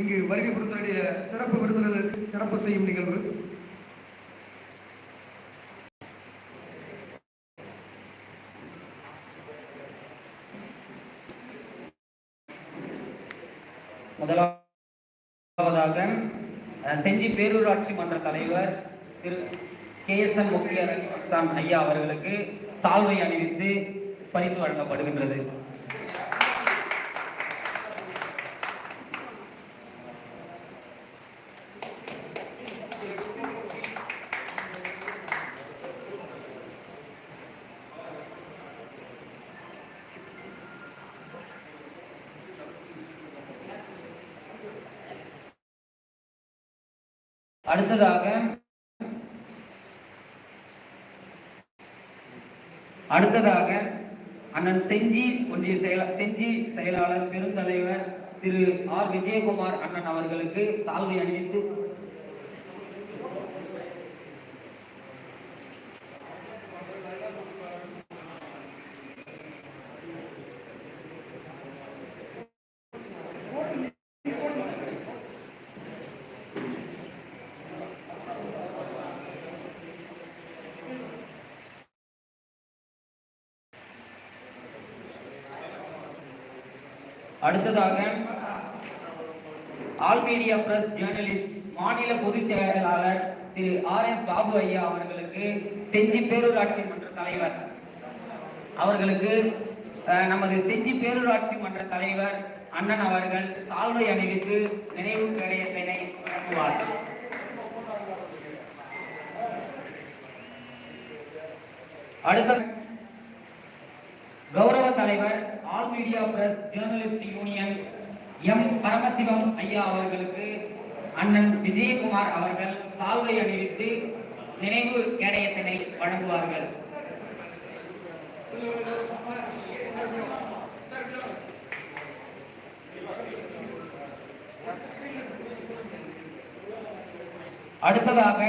இங்கு வருகை கொடுத்தனுடைய சிறப்பு விருந்தினருக்கு சிறப்பு செய்யும் நிகழ்வு. முதலாவதாக செஞ்சி பேரூராட்சி மன்ற தலைவர் திரு கே எஸ் எம் முக்கியஸ்தான் ஐயா அவர்களுக்கு சால்வை அணிவித்து பரிசு வழங்கப்படுகின்றது. அடுத்ததாக அடுத்ததாக அண்ணன் செஞ்சி ஒன்றிய செயல செஞ்சி செயலாளர் பெருந்தலைவர் திரு ஆர். விஜயகுமார் அண்ணன் அவர்களுக்கு சால்வை அணிவித்து அடுத்ததாக ஆல் மீடியா பிரஸ் ஜேர்னலிஸ்ட் மாநில பொதுச் செயலாளர் திரு ஆர் எஸ் பாபு ஐயா அவர்களுக்கு செஞ்சி பேரூராட்சி மன்ற தலைவர். அவர்களுக்கு அஹ், நமது செஞ்சி பேரூராட்சி மன்ற தலைவர் அண்ணன் அவர்கள் சால்வை அணிவித்து நினைவு கடையத்தினை வழங்குவார். அடுத்த கௌரவ தலைவர் all media press journalist union M Paramasivam ஐயா அவர்களுக்கு அண்ணன் விஜயகுமார் அவர்கள் சால்வை அணிவித்து நினைவு கேடயத்தினை வழங்குவார்கள். அடுத்ததாக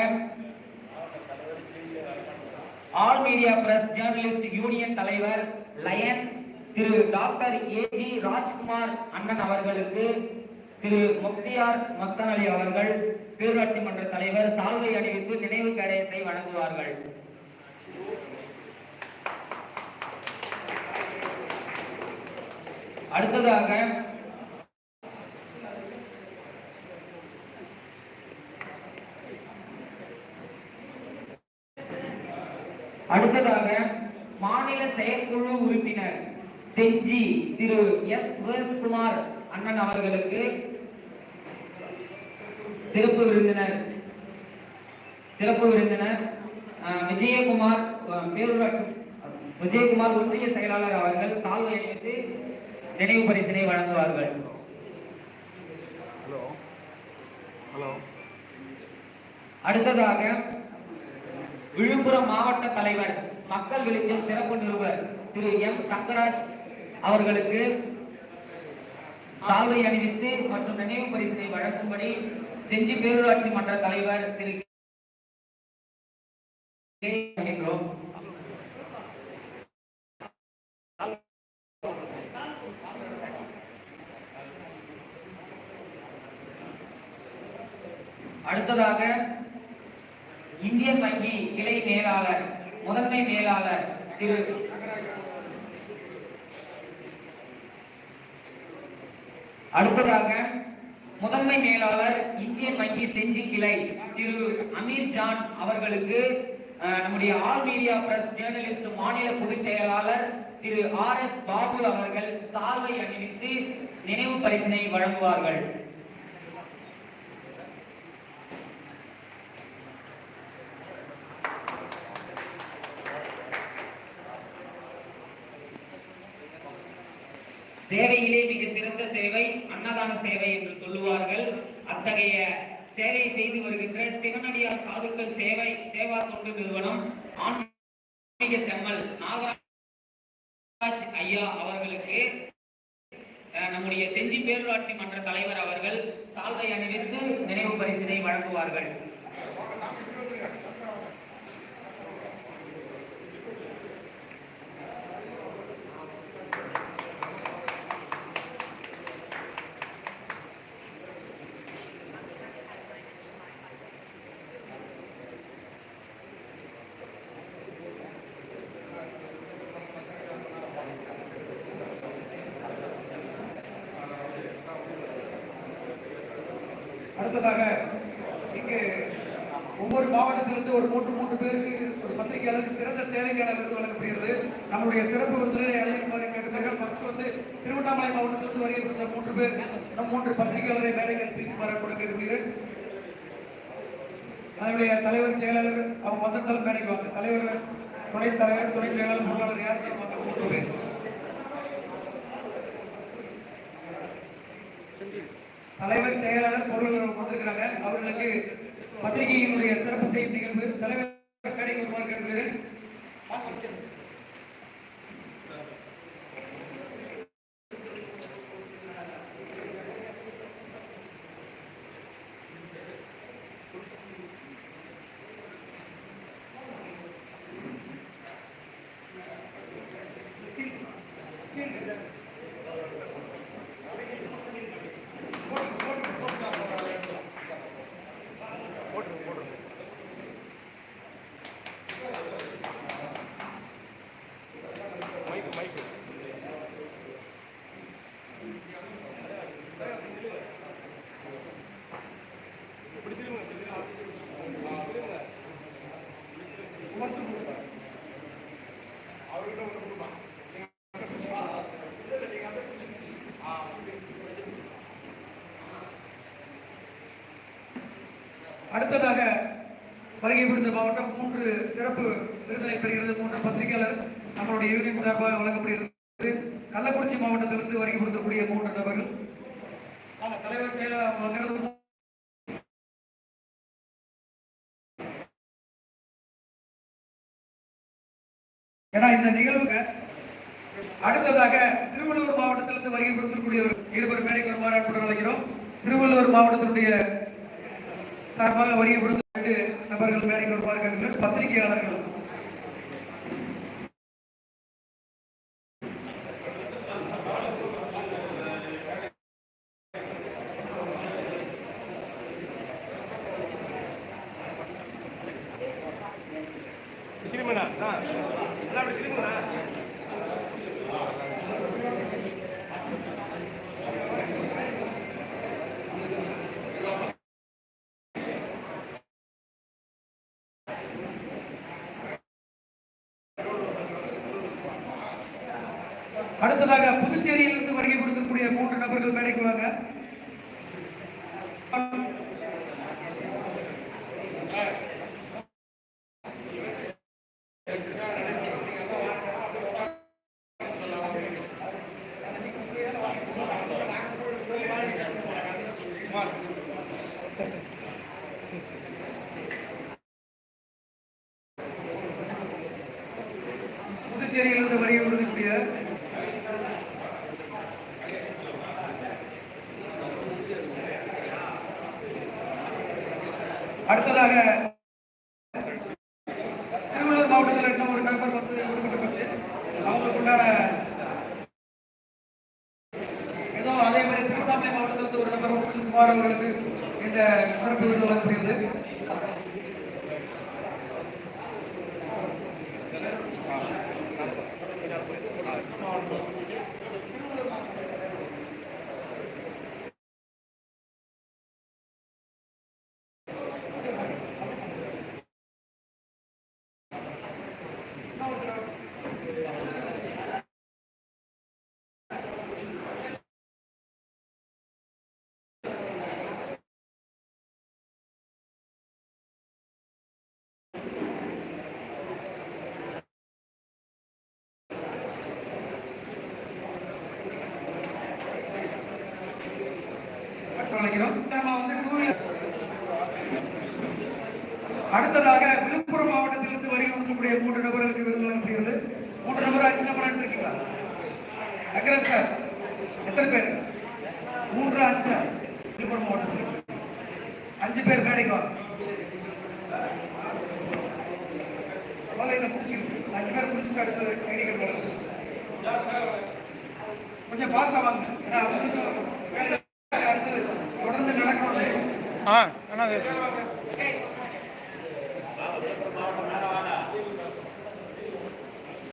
all media press journalist union தலைவர் lion Thiru doctor AG Rajkumar அண்ணன் அவர்களுக்கு திரு முக்தியார் மக்தான் அலி அவர்கள் பேரூராட்சி மன்ற தலைவர் சால்வை அணிவித்து நினைவு கேடயத்தை வழங்குவார்கள். அடுத்ததாக செஞ்சி திரு எஸ் சுரேஷ்குமார் அண்ணன் அவர்களுக்கு சிறப்பு விருந்தினர். சிறப்பு விருந்தினர் விஜயகுமார் பேரூராட்சி விஜயகுமார் ஒன்றிய செயலாளர் அவர்கள் சால்வை அணிவித்து நினைவு பரிசினை வழங்குவார்கள். ஹலோ. ஹலோ. அடுத்ததாக விழுப்புரம் மாவட்ட தலைவர் மக்கள் வெளிச்சம் சிறப்பு நிருபர் திரு எம் தங்கராஜ் அவர்களுக்கு சால்வை அணிவித்து மற்றும் நினைவு பரிசினை வழங்கும்படி செஞ்சி பேரூராட்சி மன்ற தலைவர் திரு அடுத்ததாக இந்தியன் வங்கி கிளை மேலாளர் முதன்மை மேலாளர் திரு அடுத்ததாக முதன்மை மேலாளர் இந்தியன் வங்கி செஞ்சி கிளை திரு அமீர் ஜான் அவர்களுக்கு அஹ், நம்முடைய ஆல் மீடியா பிரஸ் ஜேர்னலிஸ்ட் மாநில பொதுச் செயலாளர் திரு ஆர் எஸ் பாபு அவர்கள் சால்வை அணிவித்து நினைவு பரிசினை வழங்குவார்கள். சேவையிலே மிக சிறந்த சேவை அன்னதான சேவை என்று சொல்லுவார்கள். அத்தகைய சேவை செய்து வருகின்ற சிவனடியார் சாதுக்கள் சேவை சேவா தொண்டு நிறுவனம் ஆன்மீக செம்மல் நாகராஜ் ஐயா அவர்களுக்கு அஹ், நம்முடைய செஞ்சி பேரூராட்சி மன்ற தலைவர் அவர்கள் சால்வை அணிவித்து நினைவு பரிசினை வழங்குவார்கள். அடுத்ததாக இங்கு ஒவ்வொரு மாவட்டத்திலிருந்து ஒரு மூன்று மூன்று பேருக்கு ஒரு பத்திரிகையாளருக்கு சிறந்த சேவைக்கான விருது வழங்கப்படுகிறது. நம்முடைய சிறப்பு விருந்தினரை அழைக்குமாறு கேட்டுக்கிறார்கள் ஃபர்ஸ்ட் வந்து திருவண்ணாமலை மாவட்டத்திலிருந்து வருகிற மூன்று பேர் நம் மூன்று பத்திரிகையாளரை மேடைக்கு அனுப்பி கூட கேட்டுக்கிறேன் அதனுடைய தலைவர் செயலாளர் அவங்க வந்திருந்தாலும் மேடைக்கு வாங்க. தலைவர் துணைத் தலைவர் துணை செயலாளர் பொருளாளர் யார் வாங்க மூன்று பேர் தலைவர் செயலாளர் பொருளாளர் வந்திருக்கிறாங்க. அவர்களுக்கு பத்திரிகையினுடைய சிறப்பு செய்யும் நிகழ்வு தலைவர் கடைக்கு வருமாறு கேட்டுக்கிறேன் அடுத்ததாக வருகை புரிந்த மாவட்டம் மூன்று சிறப்பு விருதினை பெறுகிறது. மூன்று பத்திரிகையாளர் நம்மளுடைய யூனியன் சார்பாக வழங்கப்படுகிறது. கள்ளக்குறிச்சி மாவட்டத்திலிருந்து வருகை புரிந்தக்கூடிய மூன்று நபர்கள். தலைவர் செயலாளர் ஏன்னா இந்த நிகழ்வுக்கு அடுத்ததாக திருவள்ளூர் மாவட்டத்திலிருந்து வருகை ஒரு இருவர் மேடைக்கு வருமாறு அன்புடன் அழைக்கிறோம். திருவள்ளூர் மாவட்டத்தினுடைய சார்பாக வருகை கொடுத்து நபர்கள் மேடைக்கு வருமாறு கேட்டுள்ளனர். பத்திரிகையாளர்கள். திரும்பினா அடுத்ததாக புதுச்சேரியிலிருந்து வருகை கொடுக்கக்கூடிய மூன்று நபர்கள் மேடைக்கு வாங்க. புதுச்சேரியிலிருந்து வருகை புரிந்திருக்கூடிய அடுத்ததாக திருவள்ளூர் மாவட்டத்தில் இன்னும் ஒரு பேப்பர் வந்து கொடுக்கப்பட்டு போச்சு அவங்களுக்கு உண்டான ஏதோ அதே மாதிரி திருவண்ணாமலை மாவட்டத்திலிருந்து ஒரு நபர் வந்து குமார் அவர்களுக்கு இந்த சிறப்பு விருது வழங்கப்படுகிறது அடுத்து அழைக்கிறோம் நம்ம வந்து டூ அடுத்ததாக விழுப்புரம் மாவட்டத்திலிருந்து வருகை வந்திருக்கக்கூடிய மூன்று நபர்களுக்கு விருது வழங்கப்படுகிறது. மூன்று நபர் அஞ்சு நபர் எடுத்திருக்கீங்களா? அக்ரஸ் சார் எத்தனை பேர்? மூன்று அஞ்சு? விழுப்புரம் மாவட்டத்தில் அஞ்சு பேர் கிடைக்கும் இதை அஞ்சு பேர் பிடிச்சிட்டு அடுத்தது ஐடி கார்டு கொஞ்சம் பாஸ்டா வாங்க. ஏன்னா அவங்களுக்கு ஆ அண்ணா அது